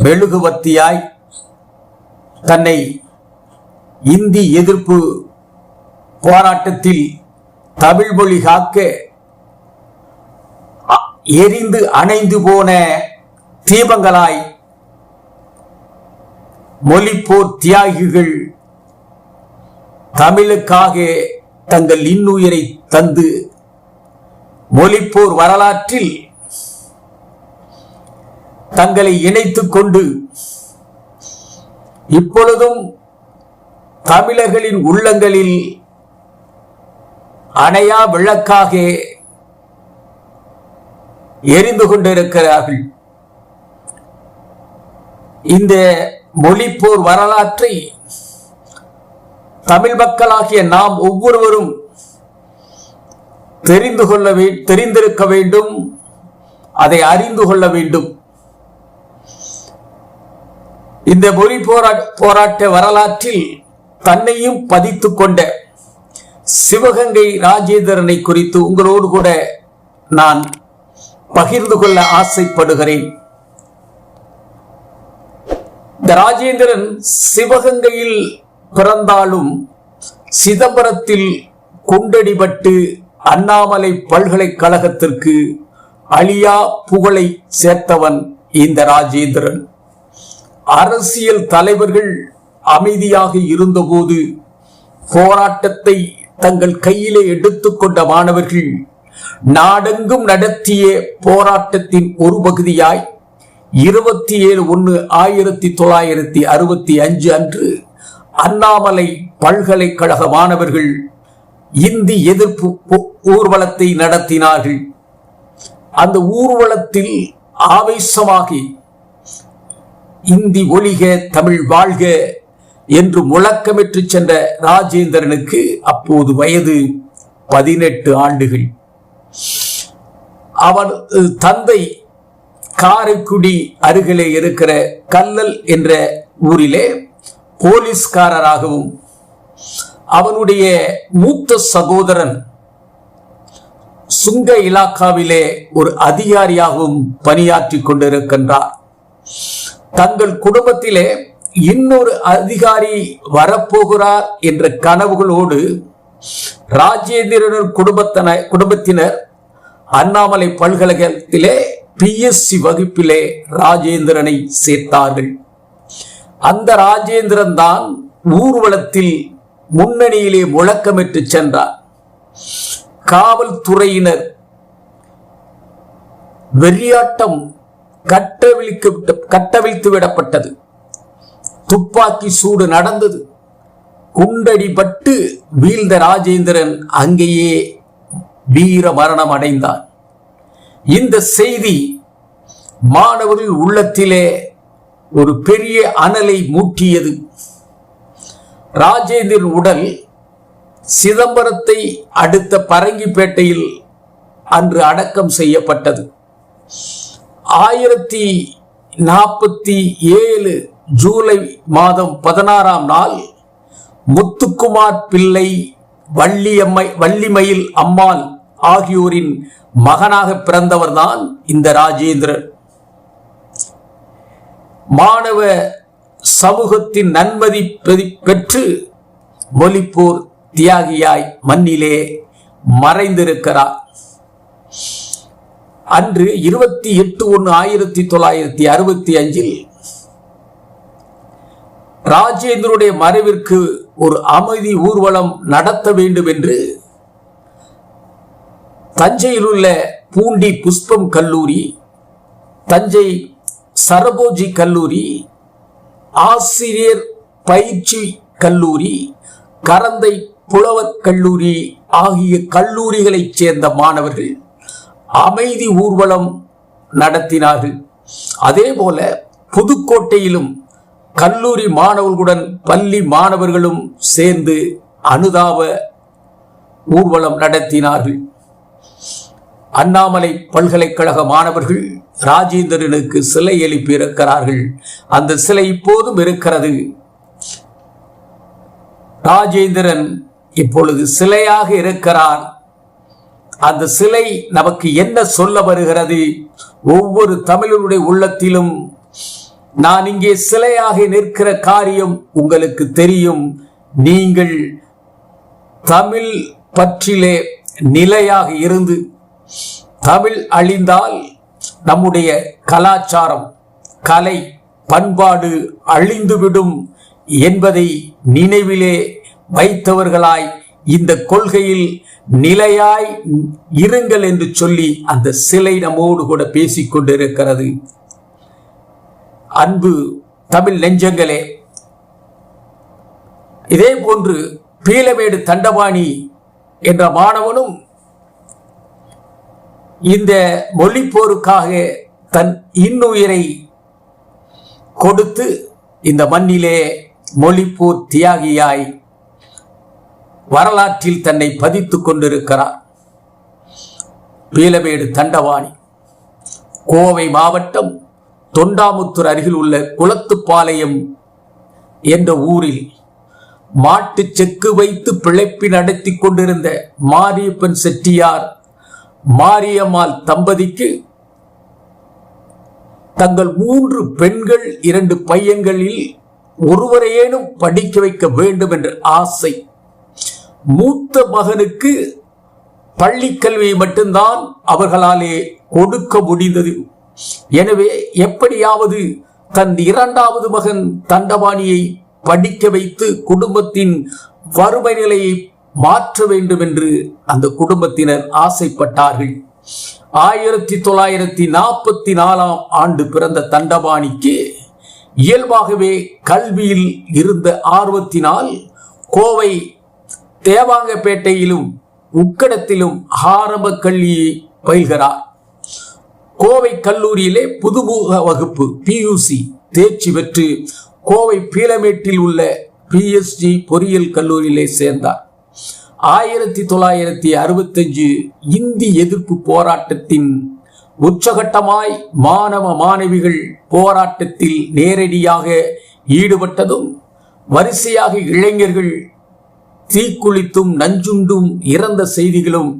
மெழுகுவர்த்தியாய் தன்னை இந்தி எதிர்ப்பு போராட்டத்தில் தமிழ் மொழி காக்க எரிந்து அணைந்து போன தீபங்களாய் மொழிப்போர் தியாகிகள் தமிழுக்காக தங்கள் இன்னுயிரை தந்து மொழிப்போர் வரலாற்றில் தங்களை இணைத்துக் கொண்டு இப்பொழுதும் தமிழர்களின் உள்ளங்களில் அணையா விளக்காக எரிந்து கொண்டிருக்கிறார்கள். இந்த மொழிப்போர் வரலாற்றை தமிழ் மக்களாகிய நாம் ஒவ்வொருவரும் தெரிந்து கொள்ள தெரிந்திருக்க வேண்டும் அதை அறிந்து கொள்ள வேண்டும். இந்த மொழி போரா போராட்ட வரலாற்றில் தன்னையும் பதித்து கொண்ட சிவகங்கை ராஜேந்திரனை குறித்து உங்களோடு கூட நான் பகிர்ந்து கொள்ள ஆசைப்படுகிறேன். இந்த ராஜேந்திரன் சிவகங்கையில் பிறந்தாலும் சிதம்பரத்தில் குண்டடிபட்டு அண்ணாமலை பல்கலைக்கழகத்திற்கு அழியா புகழை சேர்த்தவன் இந்த ராஜேந்திரன். அரசியல் தலைவர்கள் அமைதியாக இருந்தபோது போராட்டத்தை தங்கள் கையிலே எடுத்துக்கொண்ட மாணவர்கள் நாடெங்கும் நடத்திய போராட்டத்தின் ஒரு பகுதியாய் இருபத்தி ஏழு ஒன்று ஆயிரத்தி தொள்ளாயிரத்தி அறுபத்தி அஞ்சு அன்று அண்ணாமலை பல்கலைக்கழக மாணவர்கள் இந்தி எதிர்ப்பு ஊர்வலத்தை நடத்தினார்கள். அந்த ஊர்வலத்தில் ஆவேசமாகி இந்தி ஒழிக தமிழ் வாழ்க என்று முழக்கமிட்டு சென்ற ராஜேந்திரனுக்கு அப்போது வயது பதினெட்டு ஆண்டுகள். அவன் தந்தை காரைக்குடி அருகிலே இருக்கிற கல்லல் என்ற ஊரிலே போலீஸ்காரராகவும் அவனுடைய மூத்த சகோதரன் சுங்க இலாக்காவிலே ஒரு அதிகாரியாகவும் பணியாற்றிக் கொண்டிருக்கின்றார். தங்கள் குடும்பத்திலே இன்னொரு அதிகாரி வரப்போகிறார் என்ற கனவுகளோடு ராஜேந்திரன் குடும்பத்தின குடும்பத்தினர் அண்ணாமலை பல்கழகத்திலே பிஎஸ்சி வகுப்பிலே ராஜேந்திரனை சேர்த்தார்கள். அந்த ராஜேந்திரன் தான் ஊர்வலத்தில் முன்னணியிலே முழக்கமிட்டு சென்றார். காவல்துறையினர் வெறியாட்டம் கட்டவிழ்க்கு கட்டவிழ்த்து விடப்பட்டது துப்பாக்கி சூடு நடந்தது. குண்டடிபட்டு வீழ்ந்த ராஜேந்திரன் அங்கேயே வீர மரணம் அடைந்தான். இந்த செய்தி மாணவர்கள் உள்ளத்திலே ஒரு பெரிய அனலை மூட்டியது. ராஜேந்திரன் உடல் சிதம்பரத்தை அடுத்த பரங்கிப்பேட்டையில் அன்று அடக்கம் செய்யப்பட்டது. ஆயிரத்தி நாற்பத்தி ஏழு ஜூலை மாதம் பதினாறாம் நாள் முத்துக்குமார் பிள்ளை வள்ளியம்மை வள்ளிமயில் அம்மாள் ஆகியோரின் மகனாக பிறந்தவர்தான் இந்த ராஜேந்திரன். மாணவ சமூகத்தின் நன்மதி பெற்று மொழிப்போர் தியாகியாய் மண்ணிலே மறைந்திருக்கிறார். அன்று இருபத்தி எட்டு ஒன்று ஆயிரத்தி தொள்ளாயிரத்தி அறுபத்தி அஞ்சில் ராஜேந்திரனுடைய மறைவிற்கு ஒரு அமைதி ஊர்வலம் நடத்த வேண்டும் என்று தஞ்சையில் உள்ள பூண்டி புஷ்பம் கல்லூரி தஞ்சை சரபோஜி கல்லூரி ஆசிரியர் பயிற்சி கல்லூரி கரந்தை புலவர் கல்லூரி ஆகிய கல்லூரிகளைச் சேர்ந்த மாணவர்கள் அமைதி ஊர்வலம் நடத்தினார்கள். அதே போல புதுக்கோட்டையிலும் கல்லூரி மாணவர்களுடன் பள்ளி மாணவர்களும் சேர்ந்து அனுதாப ஊர்வலம் நடத்தினார்கள். அண்ணாமலை பல்கலைக்கழக மாணவர்கள் ராஜேந்திரனுக்கு சிலை எழுப்பி இருக்கிறார்கள் அந்த சிலை இப்போதும் இருக்கிறது. ராஜேந்திரன் இப்பொழுது சிலையாக இருக்கிறார் அந்த சிலை நமக்கு என்ன சொல்ல வருகிறது? ஒவ்வொரு தமிழருடைய உள்ளத்திலும் நான் இங்கே சிலையாக நிற்கிற காரியம் உங்களுக்கு தெரியும். நீங்கள் தமிழ் பற்றிலே நிலையாக இருந்து தமிழ் அழிந்தால் நம்முடைய கலாச்சாரம் கலை பண்பாடு அழிந்துவிடும் என்பதை நினைவிலே வைத்தவர்களாய் இந்த கொள்கையில் நிலையாய் இருங்கள் என்று சொல்லி அந்த சிலை நம்மோடு கூட பேசிக் கொண்டிருக்கிறது. அன்பு தமிழ் நெஞ்சங்களே இதே போன்று பீலமேடு தண்டபாணி என்ற மாணவனும் இந்த மொழிப்போருக்காக தன் இன்னுயிரை கொடுத்து இந்த மண்ணிலே மொழிப்போர் தியாகியாய் வரலாற்றில் தன்னை பதித்துக் கொண்டிருக்கிறார். பீலமேடு தண்டவாணி கோவை மாவட்டம் தொண்டாமுத்தூர் அருகில் உள்ள குளத்துப்பாளையம் என்ற ஊரில் மாட்டு செக்கு வைத்து பிழைப்பி நடத்தி கொண்டிருந்த மாரியப்பன் செட்டியார் மாரியம்மாள் தம்பதிக்கு தங்கள் மூன்று பெண்கள் இரண்டு பையன்களில் ஒருவரையேனும் படிக்க வைக்க வேண்டும் என்ற ஆசை மூத்த மகனுக்கு பள்ளி கல்வியை மட்டும்தான் அவர்களாலே கொடுக்க முடிந்தது. எனவே எப்படியாவது தன் இரண்டாவது மகன் தண்டபாணியை படிக்க வைத்து குடும்பத்தின் வறுமை நிலையை மாற்ற வேண்டும் என்று அந்த குடும்பத்தினர் ஆசைப்பட்டார்கள். ஆயிரத்தி தொள்ளாயிரத்தி நாற்பத்தி நாலாம் ஆண்டு பிறந்த தண்டபாணிக்கு இயல்பாகவே கல்வியில் இருந்த ஆர்வத்தினால் கோவை தேவாங்கப்பேட்டையிலும் உக்கடத்திலும் ஆரம்ப கல்வியை பயில்கிறார். கோவை கல்லூரியிலே புதுமுக வகுப்பு பியூசி தேர்ச்சி பெற்று கோவை பீலமேட்டில் உள்ள பிஎஸ்ஜி பொறியியல் கல்லூரியிலே சேர்ந்தார். ஆயிரத்தி தொள்ளாயிரத்தி அறுபத்தஞ்சு இந்தி எதிர்ப்பு போராட்டத்தின் உச்சகட்டமாய் மாணவ மாணவிகள் போராட்டத்தில் நேரடியாக ஈடுபட்டதும் வரிசையாக இளைஞர்கள் தீக்குளித்தும் நஞ்சுண்டும் இறந்த செய்திகளும்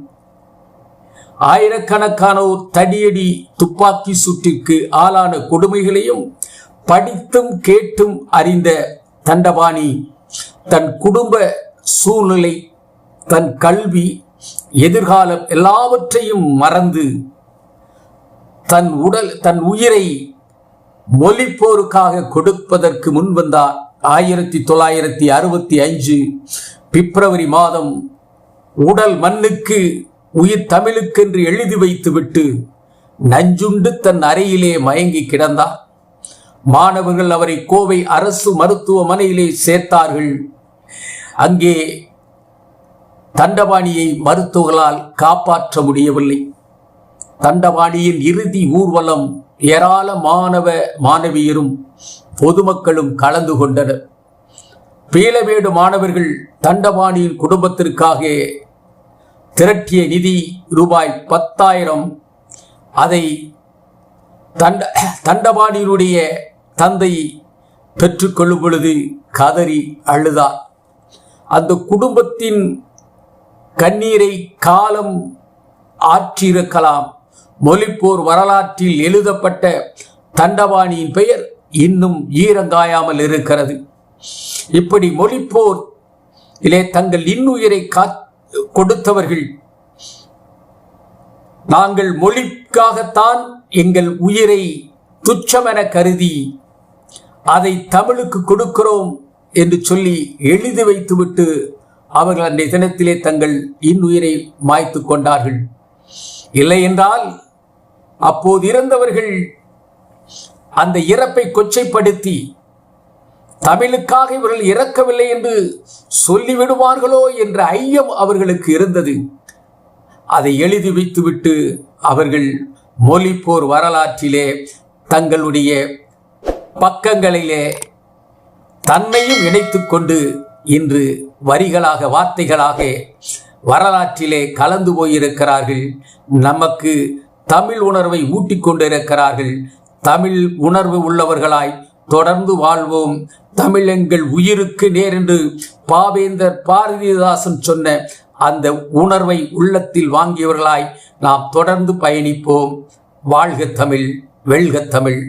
ஆயிரக்கணக்கானோர் தடியடி துப்பாக்கி சூட்டிற்கு ஆளான கொடுமைகளையும் படித்தும் கேட்டும் அறிந்த தண்டபாணி தன் குடும்ப சூழ்நிலை தன் கல்வி எதிர்காலம் எல்லாவற்றையும் மறந்து தன் உடல் தன் உயிரை மொழிப்போருக்காக கொடுப்பதற்கு முன்வந்தார். ஆயிரத்தி தொள்ளாயிரத்தி அறுபத்தி அஞ்சு பிப்ரவரி மாதம் உடல் மண்ணுக்கு உயிர் தமிழுக்கென்று எழுதி வைத்துவிட்டு நஞ்சுண்டு தன் அறையிலே மயங்கி கிடந்தார் மாணவர்கள் அவரை கோவை அரசு மருத்துவமனையிலே சேர்த்தார்கள். அங்கே தண்டபாணியை மருத்துவர்களால் காப்பாற்ற முடியவில்லை. தண்டபாணியின் இறுதி ஊர்வலம் ஏராள மாணவ மாணவியரும் பொதுமக்களும் கலந்து கொண்டனர். பீலவேடு மாணவர்கள் தண்டபாணியின் குடும்பத்திற்காக திரட்டிய நிதி ரூபாய் பத்தாயிரம். அதை தண்ட தண்டபாணியினுடைய தந்தை பெற்றுக்கொள்ளும் பொழுது கதறி அழுதார் அந்த குடும்பத்தின் கண்ணீரை காலம் ஆற்றியிருக்கலாம். மொழிப்போர் வரலாற்றில் எழுதப்பட்ட தண்டபாணியின் பெயர் இன்னும் ஈரங்காயாமல் இருக்கிறது. இப்படி மொழிப்போர் இலே தங்கள் இன்னுயிரை கா கொடுத்தவர்கள். நாங்கள் மொழிக்காகத்தான் எங்கள் உயிரை துச்சமென கருதி அதை தமிழுக்கு கொடுக்கிறோம் என்று சொல்லி எழுதி வைத்துவிட்டு அவர்கள் அன்றைய தினத்திலே தங்கள் இன்னுயிரை மாய்த்து கொண்டார்கள். இல்லை என்றால் அப்போது இறந்தவர்கள் அந்த இறப்பை கொச்சைப்படுத்தி தமிழுக்காக இவர்கள் இறக்கவில்லை என்று சொல்லிவிடுவார்களோ என்ற ஐயம் அவர்களுக்கு இருந்தது. அதை எழுதி வைத்துவிட்டு அவர்கள் மொழிப்போர் வரலாற்றிலே தங்களுடைய பக்கங்களிலே தன்னையும் இணைத்து கொண்டு இன்று வரிகளாக வார்த்தைகளாக வரலாற்றிலே கலந்து போயிருக்கிறார்கள். நமக்கு தமிழ் உணர்வை ஊட்டிக் கொண்டிருக்கிறார்கள். தமிழ் உணர்வு உள்ளவர்களாய் தொடர்ந்து வாழ்வோம். தமிழ் எங்கள் உயிருக்கு நேர் என்று பாவேந்தர் பாரதிதாசன் சொன்ன அந்த உணர்வை உள்ளத்தில் வாங்கியவர்களாய் நாம் தொடர்ந்து பயணிப்போம். வாழ்க தமிழ் வெல்க தமிழ்.